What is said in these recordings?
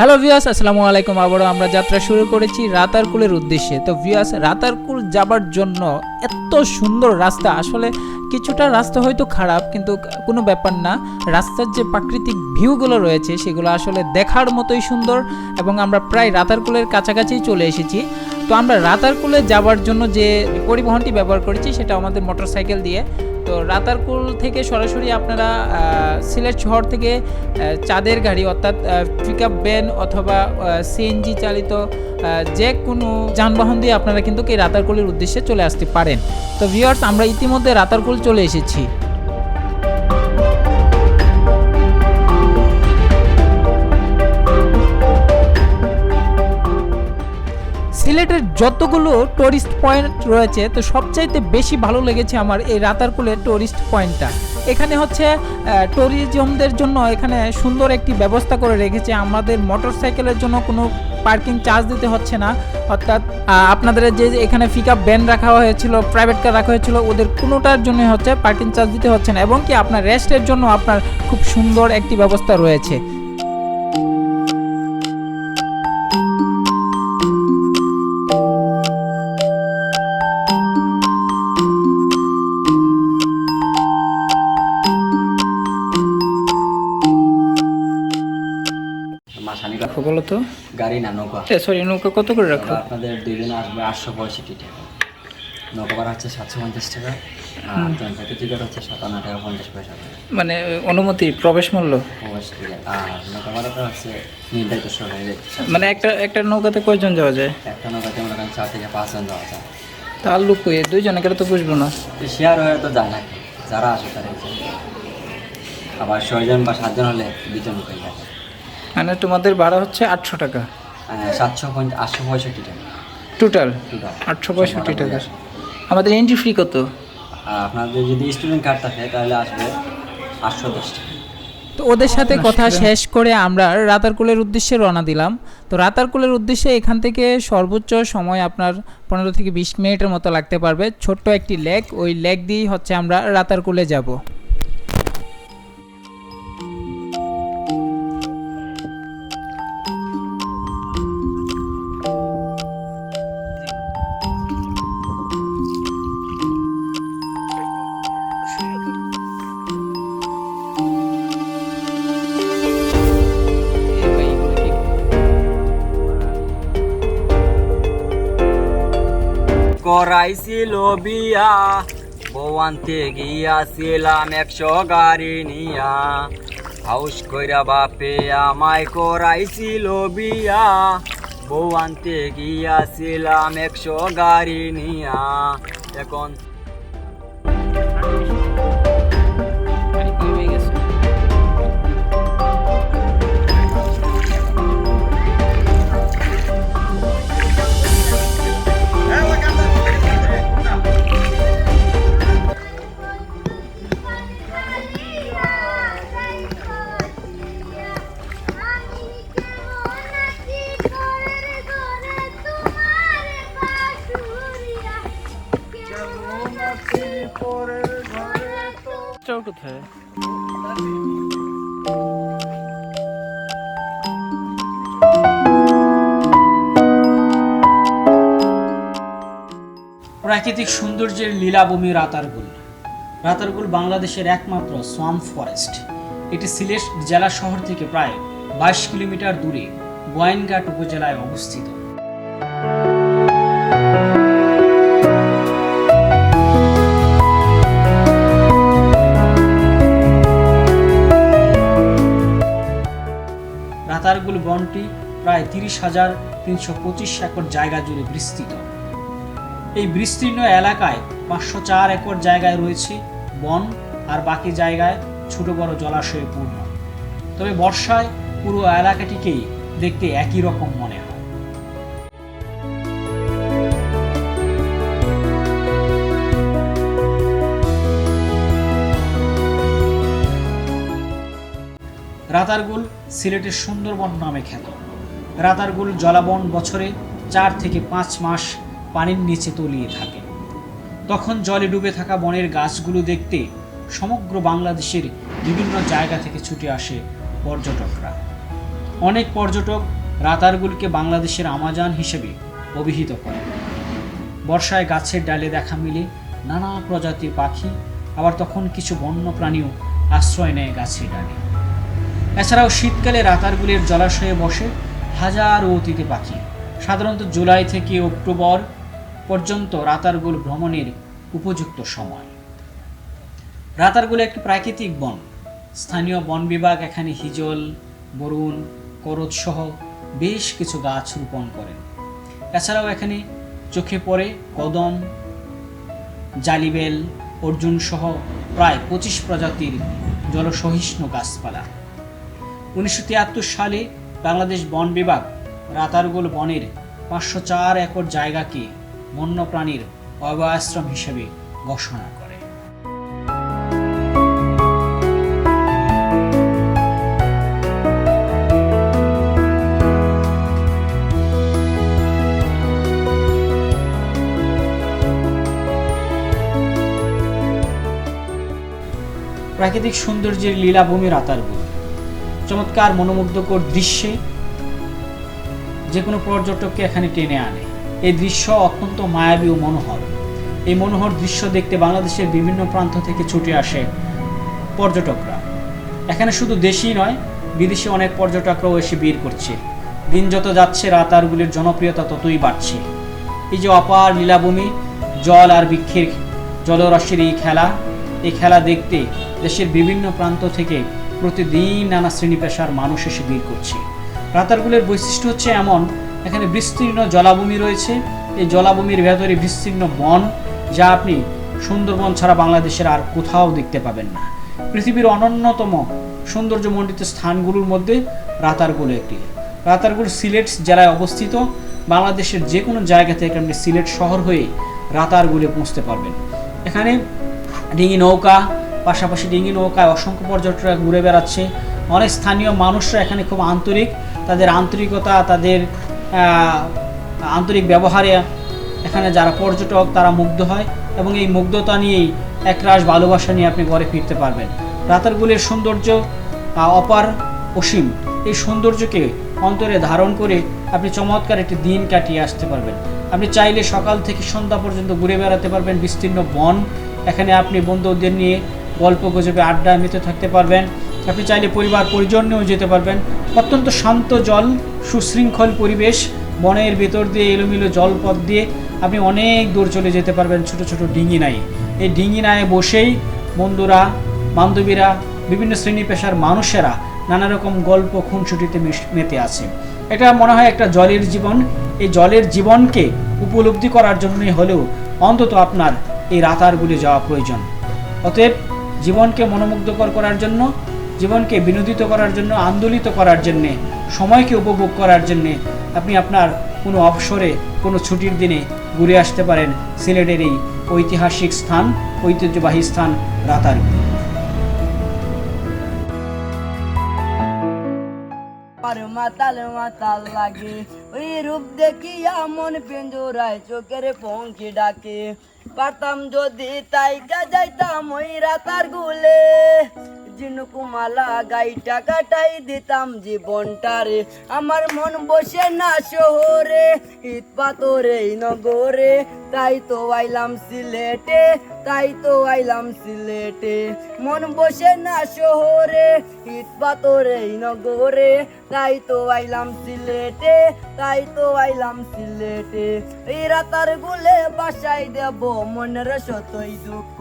Hello ভিয়াস আসসালামু আলাইকুম। আবারও আমরা যাত্রা শুরু করেছি রাতারকুলের উদ্দেশ্যে। তো ভিয়াস রাতারকুল যাবার জন্য এত সুন্দর রাস্তা। আসলে কিছুটা রাস্তা হয়তো খারাপ, কিন্তু কোনো ব্যাপার না। রাস্তার যে প্রাকৃতিক ভিউগুলো রয়েছে, সেগুলো আসলে দেখার মতোই সুন্দর এবং আমরা প্রায় রাতারকুলের কাছাকাছি চলে এসেছি। তো আমরা রাতারকুলে যাবার জন্য যে পরিবহনটি ব্যবহার করেছি, সেটা আমাদের মোটরসাইকেল দিয়ে। তো রাতারকুল থেকে সরাসরি আপনারা সিলেট শহর থেকে চাঁদের গাড়ি অর্থাৎ পিক আপ ভ্যান অথবা সিএনজি চালিত যে কোনো যানবাহন দিয়ে আপনারা কিন্তু এই রাতারকুলের উদ্দেশ্যে চলে আসতে পারেন। তো ভিউয়ার্স আমরা ইতিমধ্যে রাতারকুল চলে এসেছি। সিলেটের যতগুলো টুরিস্ট পয়েন্ট রয়েছে, তো সবচাইতে বেশি ভালো লেগেছে আমার এই রাতারকুলের টুরিস্ট পয়েন্টটা এখানে হচ্ছে ট্যুরিজমদের জন্য এখানে সুন্দর একটি ব্যবস্থা করে রেখেছে। আমাদের মোটর সাইকেলের জন্য কোনো পার্কিং চার্জ দিতে হচ্ছে না। অর্থাৎ আপনাদের যে এখানে পিক আপ ভ্যান রাখা হয়েছিল প্রাইভেট কার রাখা হয়েছিল, ওদের কোনোটার জন্য হচ্ছে পার্কিং চার্জ দিতে হচ্ছে না। এবং কি আপনার রেস্টের জন্য আপনার খুব সুন্দর একটি ব্যবস্থা রয়েছে। গাড়ি না নৌকা। সরি নৌকা কত করে রাখো আপনাদের দুইজনে আসবে আটশো পঁয়ষট্টি টাকা। নৌকা ভাড়া হচ্ছে সাতশো পঞ্চাশ টাকা আর ট্রেন টিকিট হচ্ছে সাতান্ন টাকা পঞ্চাশ পয়সা মানে অনুমতি প্রবেশ মূল্য? আর নৌকা ভাড়াটা হচ্ছে নির্ধারিত সরকারি মানে একটা একটা নৌকাতে কয়জন যাওয়া যায়? একটা নৌকাতে মনে করেন চার থেকে পাঁচজন যাওয়া যায়। তার লোক দুইজনে গেলে তো বুঝব না। শেয়ার হয়ে তো যায় না। যারা আসে তারা আবার ছয়জন বা সাতজন হলে দুজন করে যায়। মানে তোমাদের ভাড়া হচ্ছে আটশো টাকা। সাতশো আটশো পঁয়ষট্টি টাকা। টোটাল আটশো পঁয়ষট্টি টাকা। আমাদের এন্ট্রি ফ্রি কত? আপনাদের যদি স্টুডেন্ট কার্ড থাকে তাহলে আসবে আটশো দশ টাকা। তো ওদের সাথে কথা শেষ করে আমরা রাতারকুলের উদ্দেশ্যে রওনা দিলাম। তো রাতারকুলের উদ্দেশ্যে এখান থেকে সর্বোচ্চ সময় আপনার পনেরো থেকে বিশ মিনিটের মতো লাগতে পারবে। ছোট্ট একটি লেক ওই লেক দিয়েই হচ্ছে আমরা রাতারকুলে যাব। করাইছিল বিয়া। বৌয়ান্তে গিয়াছিলাম একশো গাড়ি নিয়া। হাউস কইরা বাপে আমায় করাইছিল বিয়া। বৌয়ান্তে গিয়াছিলাম একশো গাড়ি নিয়া। এখন চল কোথায়? প্রাকৃতিক সৌন্দর্যের লীলাভূমি রাতারগুল। রাতারগুল বাংলাদেশের একমাত্র সোয়াম ফরেস্ট এটি সিলেট জেলা শহর থেকে প্রায় বাইশ কিলোমিটার দূরে গোয়াইনঘাট উপজেলায় অবস্থিত। রাতারগুল বনটি প্রায় তিরিশ হাজার তিনশো পঁচিশ একর জায়গা জুড়ে বিস্তৃত। এই বিস্তীর্ণ এলাকায় পাঁচশো চার একর জায়গায় রয়েছে বন আর বাকি জায়গায় ছোট বড় জলাশয়ে পূর্ণ। তবে বর্ষায় পুরো এলাকাটিকেই দেখতে একই রকম মনে হয়। রাতারগুল সিলেটের সুন্দরবন নামে খ্যাত। রাতারগুল জলাবন বছরে চার থেকে পাঁচ মাস পানির নিচে তলিয়ে থাকে। তখন জলে ডুবে থাকা বনের গাছগুলো দেখতে সমগ্র বাংলাদেশের বিভিন্ন জায়গা থেকে ছুটে আসে পর্যটকরা। অনেক পর্যটক রাতারগুলকে বাংলাদেশের আমাজান হিসেবে অভিহিত করে বর্ষায় গাছের ডালে দেখা মিলে নানা প্রজাতির পাখি, আবার তখন কিছু বন্য প্রাণীও আশ্রয় নেয় গাছের ডালে। এছাড়াও শীতকালে রাতারগুলির জলাশয়ে বসে হাজারো অতিথি পাখি। সাধারণত জুলাই থেকে অক্টোবর পর্যন্ত রাতারগুল ভ্রমণের উপযুক্ত সময়। রাতারগুল একটি প্রাকৃতিক বন। স্থানীয় বন বিভাগ এখানে হিজল, বরুণ, করদ সহ বেশ কিছু গাছ রোপণ করেন এছাড়াও এখানে চোখে পড়ে কদম, জালিবেল, অর্জুন সহ প্রায় পঁচিশ প্রজাতির জলসহিষ্ণু গাছপালা। উনিশশো তিয়াত্তর সালে বাংলাদেশ বন বিভাগ রাতারগোল বনের পাঁচশো চার একর জায়গাকে বন্যপ্রাণীর অভয়াশ্রম হিসেবে ঘোষণা করে। প্রাকৃতিক সৌন্দর্যের লীলাভূমি রাতারগুল। চমৎকার মনোমুগ্ধকর দৃশ্যে যে কোনো পর্যটককে এখানে টেনে আনে। এই দৃশ্য অত্যন্ত মায়াবী ও মনোহর। এই মনোহর দৃশ্য দেখতে বাংলাদেশের বিভিন্ন প্রান্ত থেকে ছুটে আসে পর্যটকরা। এখানে শুধু দেশি নয়, বিদেশি অনেক পর্যটকরাও এসে ভিড় করছে। দিন যত যাচ্ছে রাতারগুলির জনপ্রিয়তা ততই বাড়ছে। এই যে অপার লীলাভূমি, জল আর বৃক্ষের জলরাশির এই খেলা এই খেলা দেখতে দেশের বিভিন্ন প্রান্ত থেকে প্রতিদিন নানা শ্রেণি পেশার মানুষ এসে ভিড় করছে। রাতারগুলের বৈশিষ্ট্য হচ্ছে এমন, এখানে বিস্তীর্ণ জলাভূমি রয়েছে। এই জলাভূমির ভেতরে বিস্তীর্ণ বন, যা আপনি সুন্দরবন ছাড়া বাংলাদেশের আর কোথাও দেখতে পাবেন না। পৃথিবীর অনন্যতম সৌন্দর্যমণ্ডিত স্থানগুলোর মধ্যে রাতারগুল একটি। রাতারগুল সিলেট জেলায় অবস্থিত। বাংলাদেশের যে কোনো জায়গা থেকে আপনি সিলেট শহর হয়ে রাতারগুলে পৌঁছতে পারবেন। এখানে ডিঙি নৌকা পাশাপাশি ডিঙি নৌকায় অসংখ্য পর্যটকরা ঘুরে বেড়াচ্ছে। অনেক স্থানীয় মানুষরা এখানে খুব আন্তরিক। তাদের আন্তরিকতা, তাদের আন্তরিক ব্যবহারে এখানে যারা পর্যটক, তারা মুগ্ধ হয় এবং এই মুগ্ধতা নিয়েই একরাশ ভালোবাসা নিয়ে আপনি ঘরে ফিরতে পারবেন। রাতারগুলির সৌন্দর্য অপার অসীম। এই সৌন্দর্যকে অন্তরে ধারণ করে আপনি চমৎকার একটি দিন কাটিয়ে আসতে পারবেন। আপনি চাইলে সকাল থেকে সন্ধ্যা পর্যন্ত ঘুরে বেড়াতে পারবেন বিস্তীর্ণ বন। এখানে আপনি বন্ধুদের নিয়ে গল্প গুজবে আড্ডা মেতে থাকতে পারবেন। আপনি চাইলে পরিবার পরিজন নিয়েও যেতে পারবেন। অত্যন্ত শান্ত জল, সুশৃঙ্খল পরিবেশ, বনের ভেতর দিয়ে এলোমেলো জলপথ দিয়ে আপনি অনেক দূর চলে যেতে পারবেন ছোট ছোট নাই এই ডিঙি নায়ে বসেই বন্ধুরা, বান্ধবীরা, বিভিন্ন শ্রেণি পেশার মানুষেরা নানা রকম গল্প খুনসুটিতে মেতে আছে। এটা মনে হয় একটা জলের জীবন। এই জলের জীবনকে উপলব্ধি করার জন্যই হলেও অন্তত আপনার এই রাতারগুলি যাওয়া প্রয়োজন। অতএব জীবনকে মনোমুগ্ধকর করার জন্য, জীবনকে বিনোদিত করার জন্য, আন্দোলিত করার জন্যে, সময়কে উপভোগ করার জন্যে আপনি আপনার কোনো অবসরে, কোনো ছুটির দিনে ঘুরে আসতে পারেন সিলেটের এই ঐতিহাসিক স্থান, ঐতিহ্যবাহী স্থান আর মাতাল মাতাল লাগে। ওই রূপ দেখিয়া মন পিঞ্জুরায়, চোখের পঙ্কি ডাকে। পারতাম যদি তাই যাইতাম ওই রাতার গুলে। জিনুকুমালা গাইটা কাটাই দিতাম জীবনটারে। আমার মন বসে না শহরে ঈদ পাতরে নগরে। তাই তো আইলাম সিলেটে তাই তো আইলাম সিলেটে। মন বসে না শহরে ঈদ পাতরে নগরে। তাই তো আইলাম সিলেটে তাই তো আইলাম সিলেটে। এই রাতার গুলে বাসাই দেব মনের শতই দুঃখ।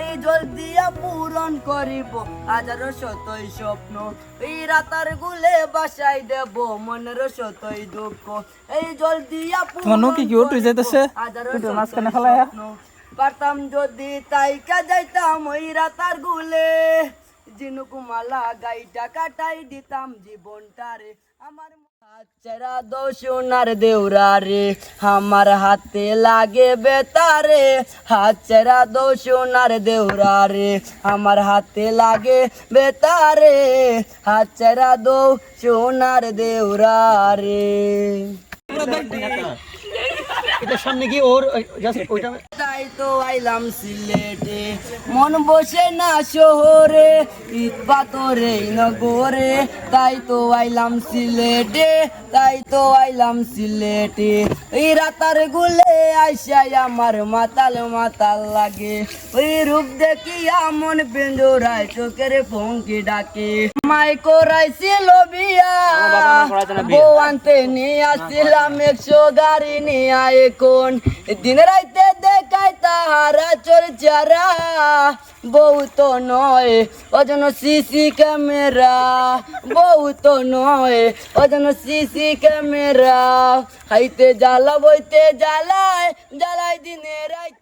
এই জল দিয়া পূরণ করিব হাজার শতই স্বপ্ন। এই রাতার গুলে বাসাই দেব মনের শতই দুঃখ। এই জল দিয়া তোমার নৌকি কি উঠে মাঝখানে ফেলাইয়া? পারতাম যদি তাই যাইতাম ওই রাতার গুলে। জিনুকুমালা গাইটা কাটাই দিতাম জীবনটারে। আমার হাতছেরা দো সোনার দেউরা রে। আমার হাতে লাগে বেতারে। হাতছেরা দো সোনার দেউরা রে। আমার হাতে লাগে বেতারে। হাতছেরা দো সোনার দেউরা তাই তো আইলাম সিলেটে। মন বসে না শহরে, ঈদ পাতরে নগরে তাই তো আইলাম সিলেটে, তাই তো আইলাম সিলেটে। এই রাতার গুলে আইসাই আমার মাতাল মাতাল লাগে। ওই রূপ দেখিয়া মন পেঞ্জোরায় চোখের ফঙ্কি ডাকে। মাই করাইছিল বিয়া। বউ আনতে নিয়ে আসছিলাম একশো গাড়ি নিয়ে এখন। দিন রাইতে দেখাই তাহারা চর্চারা। বউ তো নয় ওজন সিসি ক্যামেরা। বউ তো নয় ওজন সিসি ক্যামেরা। খাইতে জ্বালা বইতে জ্বালায় জ্বালাই দিনে রাইতে।